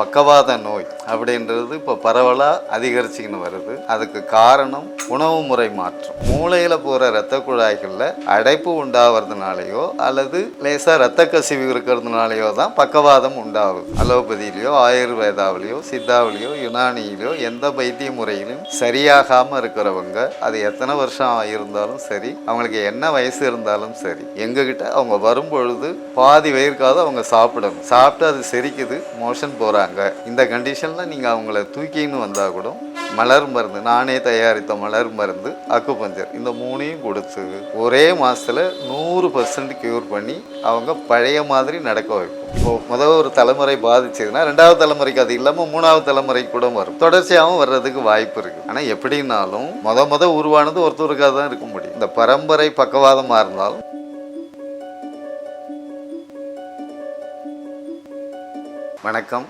பக்கவாத நோய் அப்படின்றது இப்போ பரவலாக அதிகரிச்சுக்கின்னு வருது. அதுக்கு காரணம் உணவு முறை மாற்றம். மூளையில் போகிற இரத்த குழாய்களில் அடைப்பு உண்டாகிறதுனாலையோ அல்லது லேசாக இரத்த கசிவு இருக்கிறதுனாலையோ தான் பக்கவாதம் உண்டாகுது. அலோபதியிலையோ ஆயுர்வேதாவிலையோ சித்தாவிலையோ யுனானியிலையோ எந்த வைத்திய முறையிலும் சரியாகாமல் இருக்கிறவங்க அது எத்தனை வருஷம் இருந்தாலும் சரி அவங்களுக்கு என்ன வயசு இருந்தாலும் சரி எங்ககிட்ட அவங்க வரும்பொழுது பாதி வயிற்காவது அவங்க சாப்பிடணும். சாப்பிட்டு அது செரிக்குது மோஷன் போகிறாங்க இந்த கண்டிஷனில் நீங்கள் அவங்கள தூக்கின்னு வந்தால் கூட மலர் மருந்து நானே தயாரித்த மலர் மருந்து அக்குபஞ்சர் இந்த மூணையும் கொடுத்து ஒரே மாதத்தில் நூறு பர்சன்ட் க்யூர் பண்ணி அவங்க பழைய மாதிரி நடக்க வைப்போம் இப்போ முதல் ஒரு தலைமுறை பாதிச்சதுன்னா ரெண்டாவது தலைமுறைக்கு அது இல்லாமல் மூணாவது தலைமுறைக்கு கூட வரும். தொடர்ச்சியாகவும் வர்றதுக்கு வாய்ப்பு இருக்குது ஆனால் எப்படின்னாலும் மொத மொதல் உருவானது ஒருத்தருக்காக தான் இருக்க முடியும். இந்த பரம்பரை பக்கவாதமாக இருந்தாலும் வணக்கம்.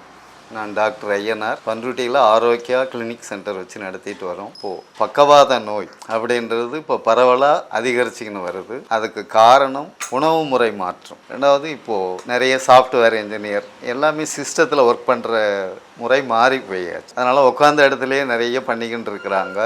நான் டாக்டர் ஐயனார். பன்ருட்டியில் ஆரோக்கியா கிளினிக் சென்டர் வச்சு நடத்திட்டு வரோம். இப்போது பக்கவாத நோய் அப்படின்றது இப்போ பரவலாக அதிகரிச்சுக்கின்னு வருது. அதுக்கு காரணம் உணவு முறை மாற்றம். ரெண்டாவது இப்போது நிறைய சாஃப்ட்வேர் இன்ஜினியர் எல்லாமே சிஸ்டத்தில் ஒர்க் பண்ணுற முறை மாறி போயாச்சு. அதனால் உட்காந்த இடத்துலையே நிறைய பண்ணிக்கிட்டு இருக்கிறாங்க.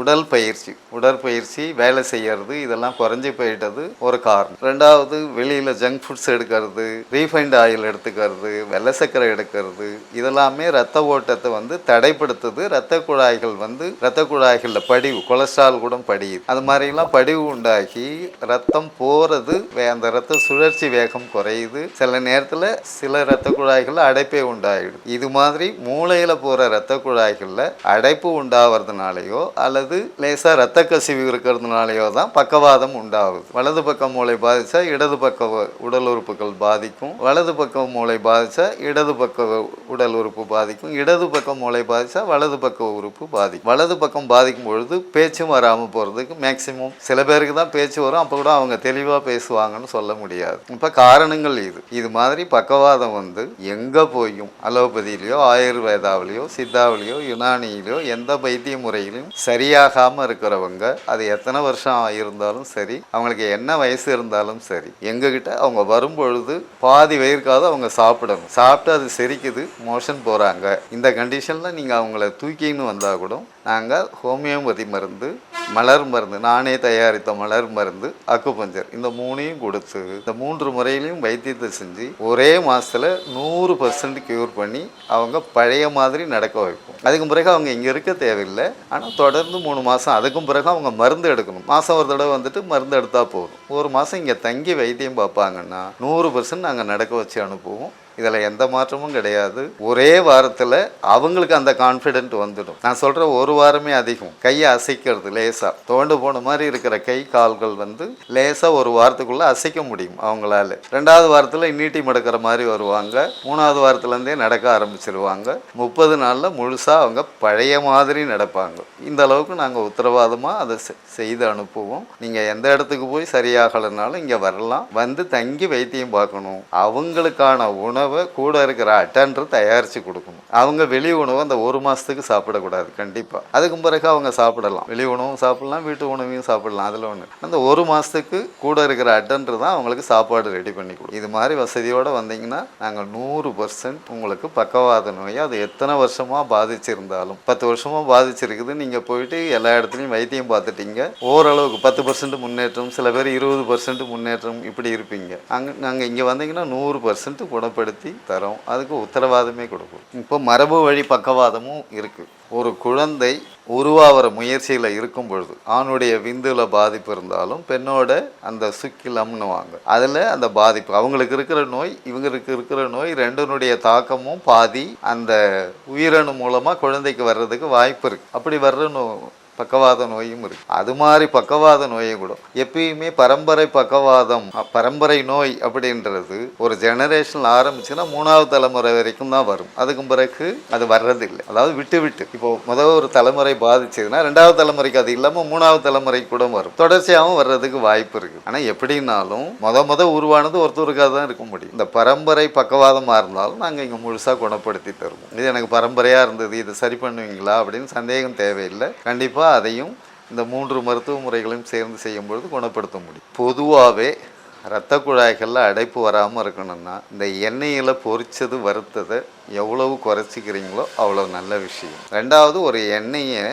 உடல் பயிற்சி. உடற்பயிற்சி வேலை செய்யறது இதெல்லாம் குறைஞ்சி போயிட்டது ஒரு காரணம். ரெண்டாவது வெளியில் ஜங்க் ஃபுட்ஸ் எடுக்கிறது ரீஃபைண்ட் ஆயில் எடுத்துக்கிறது வெள்ளை சக்கரை எடுக்கிறது இதெல்லாமே ரத்த ஓட்டத்தை வந்து தடைப்படுத்துது. ரத்த குழாய்கள் வந்து ரத்த குழாய்களில் படிவு கொலஸ்ட்ரால் கூட படியுது. அது மாதிரிலாம் படிவு உண்டாகி ரத்தம் போகிறது அந்த ரத்த சுழற்சி வேகம் குறையுது. சில நேரத்தில் சில ரத்த குழாய்கள் அடைப்பே உண்டாயிடுது. இது மாதிரி மூளையில் போகிற ரத்த குழாய்களில் அடைப்பு உண்டாகிறதுனாலையோ அல்லது லேசாக ரத்த கசிவு இருக்கிறதுனாலையோ தான் பக்கவாதம் உண்டாகுது. வலது பக்க மூளை பாதித்தா இடது பக்க உடல் உறுப்புகள் பாதிக்கும். வலது பக்க மூளை பாதித்தா இடது பக்க உடல் உறுப்பு பாதிக்கும். இடது பக்க மூளை பாதித்தா வலது பக்க உறுப்பு பாதிக்கும். வலது பக்கம் பாதிக்கும் பொழுது பேச்சும் வராமல் போகிறதுக்கு மேக்சிமம் சில பேருக்கு தான் பேச்சு வரும். அப்போ கூட அவங்க தெளிவாக பேசுவாங்கன்னு சொல்ல முடியாது. இப்போ காரணங்கள் இது. இது மாதிரி பக்கவாதம் வந்து எங்கே போயும் அலோபதியிலையோ ஆயுர்வேதாவிலையோ சித்தாவிலையோ யுனானியிலையோ எந்த வைத்திய முறையிலும் சரியாகாமல் இருக்கிறவங்க அது எத்தனை வருஷம் இருந்தாலும் சரி அவங்களுக்கு என்ன வயசு இருந்தாலும் சரி எங்ககிட்ட அவங்க வரும்பொழுது பாதி வயிற்காவது அவங்க சாப்பிடணும். சாப்பிட்டு அது செரிக்குது மோஷன் போகிறாங்க இந்த கண்டிஷனில் நீங்கள் அவங்கள தூக்கின்னு வந்தால் கூட நாங்கள் ஹோமியோபதி மருந்து மலர் மருந்து நானே தயாரித்த மலர் மருந்து அக்குபஞ்சர் இந்த மூணையும் கொடுத்து இந்த மூன்று முறையிலையும் வைத்தியத்தை செஞ்சு ஒரே மாதத்தில் நூறு பர்சன்ட் க்யூர் பண்ணி அவங்க பழைய மாதிரி நடக்க வைப்போம். அதுக்கு பிறகு அவங்க இங்கே இருக்க தேவையில்லை. ஆனால் தொடர்ந்து மூணு மாதம் அதுக்கும் பிறகு அவங்க மருந்து எடுக்கணும். மாதம் ஒரு தடவை வந்துட்டு மருந்து எடுத்தால் போதும். ஒரு மாதம் இங்கே தங்கி வைத்தியம் பார்ப்பாங்கன்னா நூறு பர்சன்ட் நாங்கள் நடக்க வச்சு அனுப்புவோம். இதில் எந்த மாற்றமும் கிடையாது. ஒரே வாரத்தில் அவங்களுக்கு அந்த கான்ஃபிடென்ட் வந்துடும். நான் சொல்கிற ஒரு வாரமே அதிகம். கையை அசைக்கிறது லேசாக தோண்டு போன மாதிரி இருக்கிற கை கால்கள் வந்து லேசாக ஒரு வாரத்துக்குள்ளே அசைக்க முடியும் அவங்களால. ரெண்டாவது வாரத்தில் நீட்டி மடக்கிற மாதிரி வருவாங்க. மூணாவது வாரத்துலேருந்தே நடக்க ஆரம்பிச்சிருவாங்க. முப்பது நாளில் முழுசாக அவங்க பழைய மாதிரி நடப்பாங்க. இந்த அளவுக்கு நாங்கள் உத்தரவாதமாக அதை செ- செய்து அனுப்புவோம். நீங்கள் எந்த இடத்துக்கு போய் சரியாகலைனாலும் இங்கே வரலாம். வந்து தங்கி வைத்தியம் பார்க்கணும். அவங்களுக்கான உணவு கூட இருக்கிற அட்டன்று தயாரித்து கொடுக்கணும். அவங்க வெளி உணவு அந்த ஒரு மாதத்துக்கு சாப்பிடக்கூடாது கண்டிப்பாக அதுக்கு பிறகு அவங்க சாப்பிடலாம். வெளி உணவும் சாப்பிடலாம் வீட்டு உணவையும் சாப்பிடலாம் அதில் ஒன்று அந்த ஒரு மாதத்துக்கு கூட இருக்கிற அட்டன்று தான் அவங்களுக்கு சாப்பாடு ரெடி பண்ணி கொடுக்கும். இது மாதிரி வசதியோடு வந்தீங்கன்னா நாங்கள் நூறு பர்சன்ட் உங்களுக்கு பக்கவாத நோயை அது எத்தனை வருஷமாக பாதிச்சிருந்தாலும் பத்து வருஷமாக பாதிச்சிருக்குது நீங்கள் போயிட்டு எல்லா இடத்துலையும் வைத்தியம் பார்த்துட்டீங்க ஓரளவுக்கு பத்து பர்சன்ட் முன்னேற்றம் சில பேர் இருபது பர்சன்ட் முன்னேற்றம் இப்படி இருப்பீங்க. அங்கே நாங்கள் இங்கே வந்தீங்கன்னா நூறு பர்சன்ட் குணப்படுத்தி தரோம். அதுக்கு உத்தரவாதமே கொடுக்கும். இப்போ மரபு வழி பக்கவாதமும் இருக்குது ஒரு குழந்தை உருவாகிற முயற்சியில் இருக்கும் பொழுது ஆணுடைய விந்துல பாதிப்பு இருந்தாலும் பெண்ணோட அந்த சுக்கிலம்னுவாங்க அதில் அந்த பாதிப்பு அவங்களுக்கு இருக்கிற நோய் இவங்களுக்கு இருக்கிற நோய் ரெண்டுனுடைய தாக்கமும் பாதி அந்த உயிரணு மூலமாக குழந்தைக்கு வர்றதுக்கு வாய்ப்பு இருக்குது அப்படி வர்ற பக்கவாத நோயும் இருக்கு. அது மாதிரி பக்கவாத நோயும் கூட. எப்பயுமே பரம்பரை பக்கவாதம் பரம்பரை நோய் அப்படின்றது ஒரு ஜெனரேஷன் ஆரம்பிச்சுன்னா மூணாவது தலைமுறை வரைக்கும் தான் வரும். அதுக்கு பிறகு அது வர்றதில்லை. அதாவது விட்டு விட்டு. இப்போ முதல் ஒரு தலைமுறை பாதிச்சதுன்னா ரெண்டாவது தலைமுறைக்கு அது இல்லாமல் மூணாவது தலைமுறை கூட வரும். தொடர்ச்சியாகவும் வர்றதுக்கு வாய்ப்பு இருக்கு. ஆனால் எப்படின்னாலும் மொத மொதல் உருவானது ஒருத்தருக்காக தான் இருக்க முடியும். இந்த பரம்பரை பக்கவாதமாக இருந்தாலும் நாங்கள் இங்கே முழுசாக குணப்படுத்தி தருவோம். இது எனக்கு பரம்பரையாக இருந்தது. இது சரி பண்ணுவீங்களா அப்படின்னு சந்தேகம் தேவையில்லை. கண்டிப்பாக அதையும் இந்த மூன்று மருத்துவ முறைகளையும் சேர்ந்து செய்யும் பொழுது குணப்படுத்த முடியும். பொதுவாகவே ரத்த குழாய்களில் அடைப்பு வராமல் இருக்கணும்னா இந்த எண்ணெயில் பொறிச்சது வறுத்ததை எவ்வளவு குறைச்சிக்கிறீங்களோ அவ்வளோ நல்ல விஷயம். ரெண்டாவது ஒரு எண்ணெயை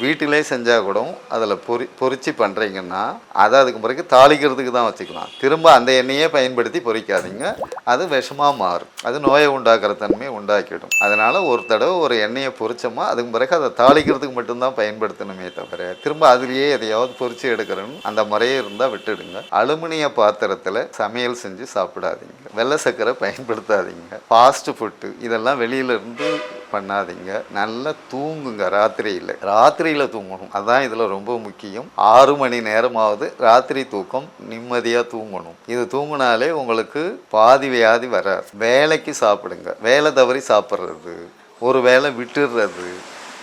வீட்டிலே செஞ்சால் கூட அதில் பொறி பொறிச்சு பண்ணுறீங்கன்னா அதை அதுக்கு பிறகு தாளிக்கிறதுக்கு தான் வச்சுக்கலாம். திரும்ப அந்த எண்ணெயே பயன்படுத்தி பொறிக்காதீங்க. அது விஷமாக மாறும். அது நோயை உண்டாக்குற தன்மையை உண்டாக்கிடும் அதனால் ஒரு தடவை ஒரு எண்ணெயை பொறிச்சோமா அதுக்கு பிறகு அதை தாளிக்கிறதுக்கு மட்டும்தான் பயன்படுத்தணுமே தவிர திரும்ப அதுலேயே எதையாவது பொறிச்சு எடுக்கிறோன்னு அந்த முறையே இருந்தால் விட்டுடுங்க. அலுமினிய பாத்திரத்தில் சமையல் செஞ்சு சாப்பிடாதீங்க. வெள்ளை சர்க்கரை பயன்படுத்தாதீங்க. ஃபாஸ்ட் ஃபுட்டு இதெல்லாம் வெளியில இருந்து பண்ணாதீங்க. நல்லா தூங்குங்க ராத்திரியில். ராத்திரியில் தூங்கணும். அதான் இதில் ரொம்ப முக்கியம். ஆறு மணி நேரமாவது ராத்திரி தூக்கம் நிம்மதியாக தூங்கணும். இது தூங்கினாலே உங்களுக்கு பாதி வியாதி வராது. வேலைக்கு சாப்பிடுங்க. வேலை தவறி சாப்பிட்றது ஒரு வேளை விட்டுடுறது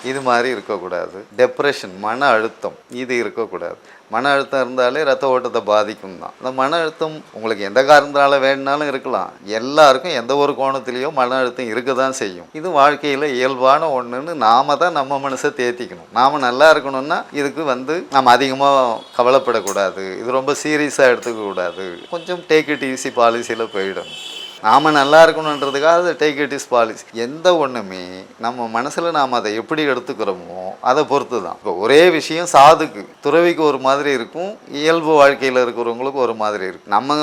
இது மாதிரி இருக்கக்கூடாது. டெப்ரெஷன் மன அழுத்தம் இது இருக்கக்கூடாது. மன அழுத்தம் இருந்தாலே ரத்த ஓட்டத்தை பாதிக்கும் தான் அந்த மன அழுத்தம் உங்களுக்கு எந்த காரணத்தினால வேணுனாலும் இருக்கலாம். எல்லாருக்கும் எந்த ஒரு கோணத்துலேயும் மன அழுத்தம் இருக்க தான் செய்யும். இது வாழ்க்கையில் இயல்பான ஒன்றுன்னு நாம தான் நம்ம மனசை தேத்திக்கணும். நாம் நல்லா இருக்கணும்னா இதுக்கு வந்து நம்ம அதிகமாக கவலைப்படக்கூடாது. இது ரொம்ப சீரியஸாக எடுத்துக்கக்கூடாது. கொஞ்சம் டேக் இட் ஈஸி பாலிசியில் போயிடணும். நாம் நல்லா இருக்கணுன்றதுக்காக டேக் இட் இஸ் பாலிசி எந்த ஒன்றுமே நம்ம மனசில் நாம் அதை எப்படி எடுத்துக்கிறோமோ அதை பொறுத்து தான் இப்போ ஒரே விஷயம் சாதுக்கு. துறவிக்கு ஒரு மாதிரி இருக்கும் இயல்பு வாழ்க்கையில் இருக்கிறவங்களுக்கு ஒரு மாதிரி இருக்கும். நம்ம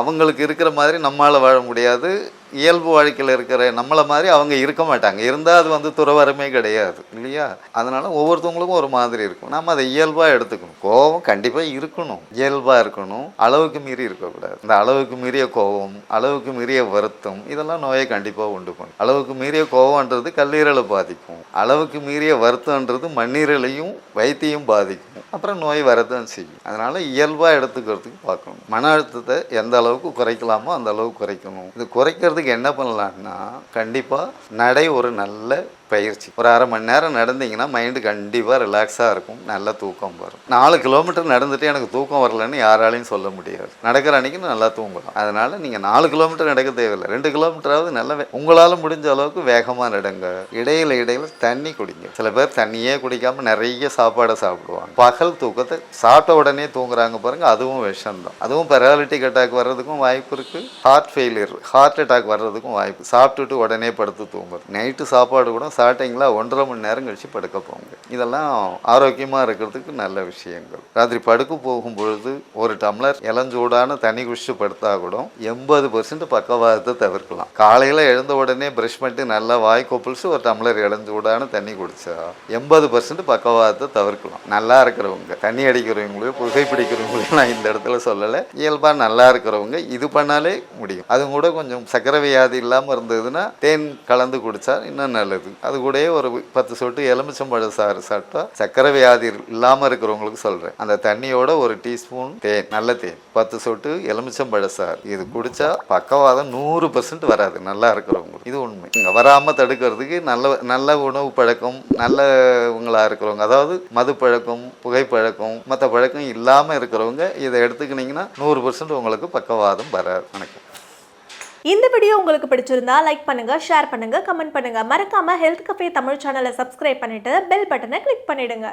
அவங்களுக்கு இருக்கிற மாதிரி நம்மளால் வாழ முடியாது. இயல்பு வாழ்க்கையில் இருக்கிற நம்மளை மாதிரி அவங்க இருக்க மாட்டாங்க. இருந்தால் அது வந்து துறவரமே கிடையாது இல்லையா? அதனால் ஒவ்வொருத்தவங்களுக்கும் ஒரு மாதிரி இருக்கும். நம்ம அதை இயல்பாக எடுத்துக்கணும். கோபம் கண்டிப்பாக இருக்கணும். இயல்பாக இருக்கணும். அளவுக்கு மீறி இருக்கக்கூடாது. இந்த அளவுக்கு மீறிய கோபம் அளவுக்கு மீறிய வருத்தம் இதெல்லாம் நோயை கண்டிப்பாக உண்டு பண்ணும். அளவுக்கு மீறிய கோபம்ன்றது கல்லீரலை பாதிக்கும். அளவுக்கு மீறிய வருத்தம்ன்றது மண்ணீரலையும் வயிற்றையும் பாதிக்கும். அப்புறம் நோய் வரதான் செய்யும். அதனால் இயல்பாக எடுத்துக்கிறதுக்கு பார்க்கணும். மன அழுத்தத்தை எந்த அளவுக்கு குறைக்கலாமோ அந்த அளவுக்கு குறைக்கணும். இது குறைக்கிறதுக்கு என்ன பண்ணலான்னா கண்டிப்பாக நடை ஒரு நல்ல பயிற்சி. ஒரு அரை மணி நேரம் நடந்தீங்கன்னா மைண்டு கண்டிப்பாக ரிலாக்ஸாக இருக்கும். நல்ல தூக்கம் வரும். நாலு கிலோமீட்டர் நடந்துட்டு எனக்கு தூக்கம் வரலன்னு யாராலையும் சொல்ல முடியாது. நடக்கிற அன்னைக்கு நல்லா தூங்கலாம். அதனால் நீங்கள் நாலு கிலோமீட்டர் நடக்க தேவையில்லை. ரெண்டு கிலோமீட்டராவது நல்ல உங்களால் முடிஞ்ச அளவுக்கு வேகமாக நடங்க. இடையில இடையில தண்ணி குடிங்க. சில பேர் தண்ணியே குடிக்காமல் நிறைய சாப்பாடை சாப்பிடுவாங்க. பகல் தூக்கத்தை சாப்பிட்ட உடனே தூங்குறாங்க பாருங்கள் அதுவும் விஷம்தான். அதுவும் பெராலிட்டிக் அட்டாக் வர்றதுக்கும் வாய்ப்பு இருக்குது ஹார்ட் ஃபெயிலியர் ஹார்ட் அட்டாக் வர்றதுக்கும் வாய்ப்பு. சாப்பிட்டுட்டு உடனே படுத்து தூங்குறது. நைட்டு சாப்பாடு கூட சாப்பிட்டீங்களா ஒன்றரை மணி நேரம் கழித்து படுக்க போங்க. இதெல்லாம் ஆரோக்கியமாக இருக்கிறதுக்கு நல்ல விஷயங்கள். ராத்திரி படுக்க போகும் பொழுது ஒரு டம்ளர் இளஞ்சூடான தண்ணி குடிச்சு படுத்தா கூட எண்பது பர்சன்ட் பக்கவாதத்தை தவிர்க்கலாம். காலையில் எழுந்த உடனே ப்ரஷ் பண்ணிட்டு நல்லா வாய் கொப்பளிச்சு ஒரு டம்ளர் இளஞ்சூடான தண்ணி குடிச்சா எண்பது பர்சன்ட் பக்கவாதத்தை தவிர்க்கலாம். நல்லா இருக்கிறவங்க தண்ணி அடிக்கிறவங்களையும் புகைப்பிடிக்கிறவங்களையும் நான் இந்த இடத்துல சொல்லலை. இயல்பாக நல்லா இருக்கிறவங்க இது பண்ணாலே முடியும். அது கூட கொஞ்சம் சக்கரை வியாதி இல்லாமல் இருந்ததுன்னா தேன் கலந்து குடித்தா இன்னும் நல்லது. அது கூட ஒரு பத்து சொட்டு எலுமிச்சம்பழ சாறு சாப்பிட்டா சக்கரை வியாதி இல்லாமல் இருக்கிறவங்களுக்கு சொல்கிறேன் அந்த தண்ணியோட ஒரு டீஸ்பூன் தேன் நல்ல தேன் பத்து சொட்டு எலுமிச்சம்பழ சாறு. இது குடித்தா பக்கவாதம் நூறு பர்சன்ட் வராது. நல்லா இருக்கிறவங்களுக்கு. இது உண்மை. இங்கே வராமல் தடுக்கிறதுக்கு நல்ல நல்ல உணவு பழக்கம் நல்லவங்களாக இருக்கிறவங்க அதாவது மது பழக்கம் புகைப்பழக்கம் மற்ற பழக்கம் இல்லாமல் இருக்கிறவங்க இதை எடுத்துக்கினீங்கன்னா நூறு பர்சன்ட் உங்களுக்கு பக்கவாதம் வராது. வணக்கம். இந்த வீடியோ உங்களுக்கு பிடிச்சிருந்தா லைக் பண்ணுங்க ஷேர் பண்ணுங்க கமெண்ட் பண்ணுங்க. மறக்காம ஹெல்த் கஃபே தமிழ் சேனலை சப்ஸ்கிரைப் பண்ணிட்டு பெல் பட்டனை கிளிக் பண்ணிடுங்க.